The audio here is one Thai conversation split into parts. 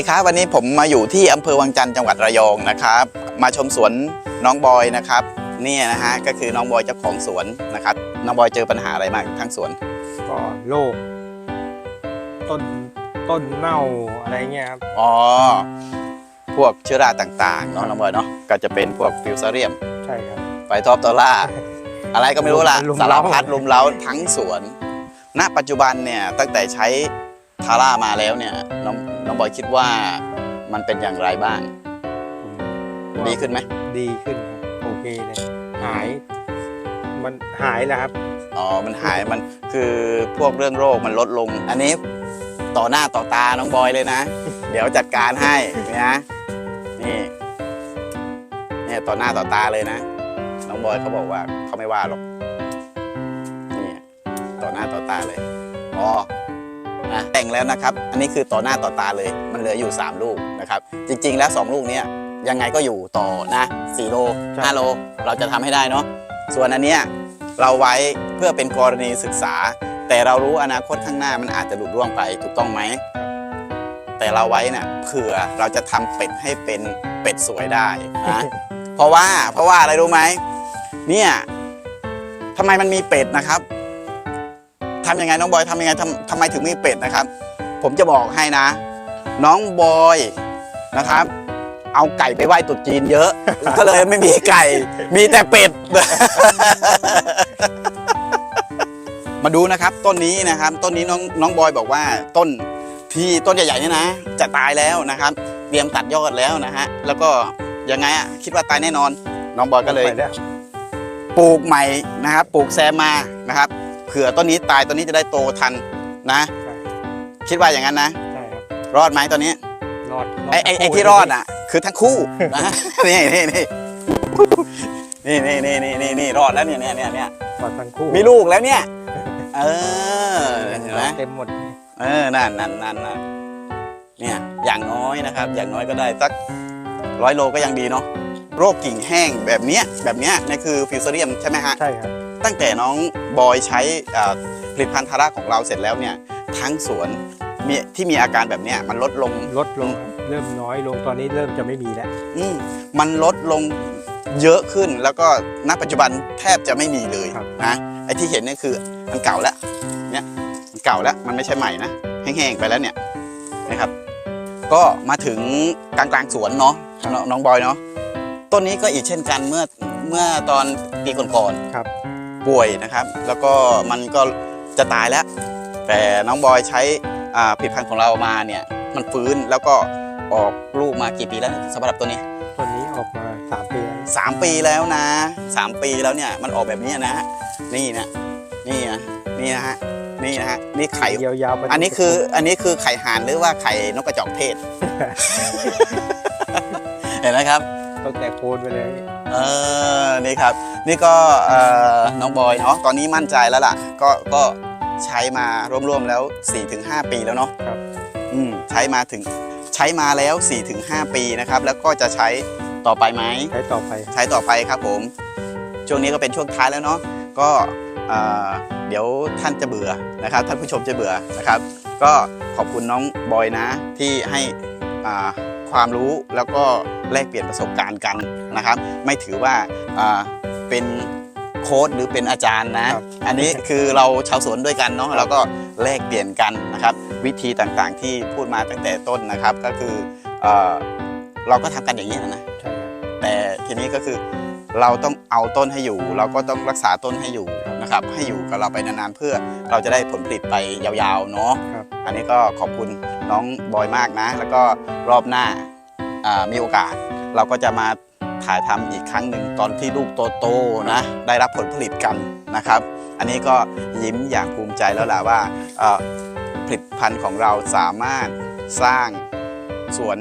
สวัสดีครับวันนี้ผมมาอยู่ที่อำเภอวังจันทร์จังหวัดระยองนะครับ มาชมสวนน้องบอยนะครับเนี่ยนะฮะก็คือน้องบอยเจ้าของสวนนะครับ น้องบอยเจอปัญหาอะไรมากทั้งสวน ก็โรคต้นต้นเน่าอะไรเงี้ยครับ อ๋อ พวกเชื้อราต่างๆเนาะน้องบอยเนาะก็จะเป็นพวกฟิวซาเรียมใช่ครับ ไฟทอปตอล่า อะไรก็ไม่รู้ละลุมสารเล้าพัดลุมเล้าทั้งสวน ณ ปัจจุบันเนี่ยตั้งแต่ใช้ทาร่ามาแล้วเนี่ยน้อง น้องบอยคิดว่ามันเป็นอย่างไรบ้าง ดีขึ้นไหมดีขึ้นครับโอเคเลยหาย มันหายแล้วครับอ๋อมันหายมันคือพวกเรื่องโรคมันลดลง อันนี้ต่อหน้าต่อตาน้องบอยเลยนะ เดี๋ยวจัดการให้นะนี่เนี่ยต่อหน้าต่อตาเลยนะ น้องบอยเขาบอกว่าเขาไม่ว่าหรอกนี่ต่อหน้าต่อตาเลยอ๋อ อะแต่งแล้วนะครับ อันนี้คือต่อหน้าต่อตาเลย มันเหลืออยู่ 3 ลูกนะครับ จริง ๆ แล้ว 2 ลูกเนี้ยยังไงก็อยู่ต่อนะ4โลใช่5โล เราจะทำให้ได้เนาะ ส่วนอันเนี้ยเราไว้เพื่อเป็นกรณีศึกษา แต่เรารู้อนาคตข้างหน้ามันอาจจะหลุดร่วงไปถูกต้องไหม แต่เราไว้เนี่ยเผื่อเราจะทำเป็ดให้เป็นเป็ดสวยได้นะเพราะว่าเพราะว่าอะไรรู้ไหมเนี่ยทำไมมันมีเป็ดนะครับ ทำยังไงน้องบอยทำยังไงทำทำไมถึงมีเป็ดนะครับ ผมจะบอกให้นะ น้องบอยนะครับ เอาไก่ไปไหว้ตรุษจีนเยอะ ก็เลยไม่มีไก่ มีแต่เป็ด มาดูนะครับ ต้นนี้นะครับ ต้นนี้น้องน้องบอยบอกว่าต้นที่ต้นใหญ่ๆเนี่ยนะ จะตายแล้วนะครับ เตรียมตัดยอดแล้วนะฮะแล้วก็ยังไงอะคิดว่าตายแน่นอน น้องบอยก็เลยไปแล้วปลูกใหม่นะครับ ปลูกแซมมานะครับ เผื่อต้นนี้ตายต้นนี้จะได้โตทันนะใช่คิดว่าอย่างนั้นนะ ใช่ครับรอดไหมตอนนี้ รอดไอ้ไอ้ไอ้ที่รอดอะ คือทั้งคู่นะนี่นี่นี่นี่นี่นี่นี่นี่นี่รอดแล้วเนี่ยเนี่ยเนี่ยเนี่ยรอดทั้งคู่มีลูกแล้วเนี่ย เออเห็นไหมเต็มหมด เออนั่นนั่นนั่นนั่นเนี่ยอย่างน้อยนะครับ อย่างน้อยก็ได้สักร้อยโลก็ยังดีเนาะโรคกิ่งแห้งแบบเนี้ยแบบเนี้ยนี่คือฟิวเซเรียมใช่ไหมฮะใช่ครับ ตั้งแต่น้องบอยใช้อ่าผลิตภัณฑ์ทาร่าของเราเสร็จแล้วเนี่ยทั้งสวนมีที่มีอาการแบบเนี้ยมันลดลงลดลงครับเริ่มน้อยลงตอนนี้เริ่มจะไม่มีแล้วอืมมันลดลงเยอะขึ้นแล้วก็ณปัจจุบันแทบจะไม่มีเลยครับนะไอ้ที่เห็นเนี่ยคือมันเก่าแล้วเนี่ยมันเก่าแล้วมันไม่ใช่ใหม่นะแห้งๆไปแล้วเนี่ยนะครับ ก็มาถึงกลางๆสวนเนาะน้องน้องบอยเนาะต้นนี้ก็อีกเช่นกันเมื่อเมื่อตอนปีก่อนๆครับ ป่วยนะครับ แล้วก็มันก็จะตายแล้ว แต่น้องบอยใช้อ่าผลิตภัณฑ์ของเรามาเนี่ยมันฟื้นแล้วก็ออกลูกมากี่ปีแล้วสำหรับตัวนี้ต้นนี้ออกมาสามปีแล้ว3ปีแล้วนะ 3 ปีแล้วเนี่ยมันออกแบบนี้นะนี่นะนี่นะนี่นะฮะนี่นะฮะนี่ไข่ยาวๆไปอันนี้คืออันนี้คือไข่ห่านหรือว่าไข่นกกระจอกเทศเห็นไหมครับ ตั้งแต่โคนไปเลย เออ นี่ครับ นี่ก็เอ่อน้องบอยเนาะ ตอนนี้มั่นใจแล้วล่ะ ก็ ก็ใช้มาร่วมๆแล้ว 4-5 ปีแล้วเนาะครับ อืม ใช้มาถึง ใช้มาแล้ว 4-5 ปีนะครับ แล้วก็จะใช้ต่อไปไหม ใช้ต่อไป ใช้ต่อไปครับผม ช่วงนี้ก็เป็นช่วงท้ายแล้วเนาะ ก็เอ่อเดี๋ยวท่านจะเบื่อนะครับ ท่านผู้ชมจะเบื่อนะครับ ก็ขอบคุณน้องบอยนะที่ให้อ่า ความรู้แล้วก็แลกเปลี่ยนประสบการณ์กันนะครับ ไม่ถือว่าอ่าเป็นโค้ดหรือเป็นอาจารย์นะครับอันนี้คือเราชาวสวนด้วยกันเนาะเราก็แลกเปลี่ยนกันนะครับ วิธีต่างๆที่พูดมาตั้งแต่ต้นนะครับ ก็คือเอ่อเราก็ทำกันอย่างนี้นะนะใช่ครับแต่ทีนี้ก็คือเราต้องเอาต้นให้อยู่ เราก็ต้องรักษาต้นให้อยู่ นะครับให้อยู่กับเราไปนานๆเพื่อเราจะได้ผลผลิตไปยาวๆเนาะครับ อันนี้ก็ขอบคุณน้องบอยมากนะ แล้วก็รอบหน้าอ่ามีโอกาส เราก็จะมาถ่ายทำอีกครั้งหนึ่งตอนที่ลูกโตๆนะได้รับผลผลิตกันนะครับ อันนี้ก็ยิ้มอย่างภูมิใจแล้วล่ะว่าเอ่อผลิตภัณฑ์ของเราสามารถสร้างสวน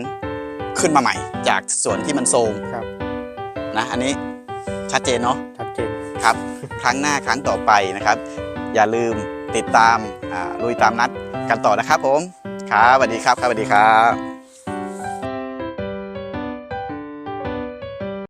ขึ้นมาใหม่ จากสวนที่มันโทรมครับ นะอันนี้ชัดเจนเนาะ ชัดเจน ครับ ครั้งหน้าครั้งต่อไปนะครับ อย่าลืมติดตามลุยตามนัดกันต่อนะครับผมครับสวัสดีครับครับสวัสดีครับ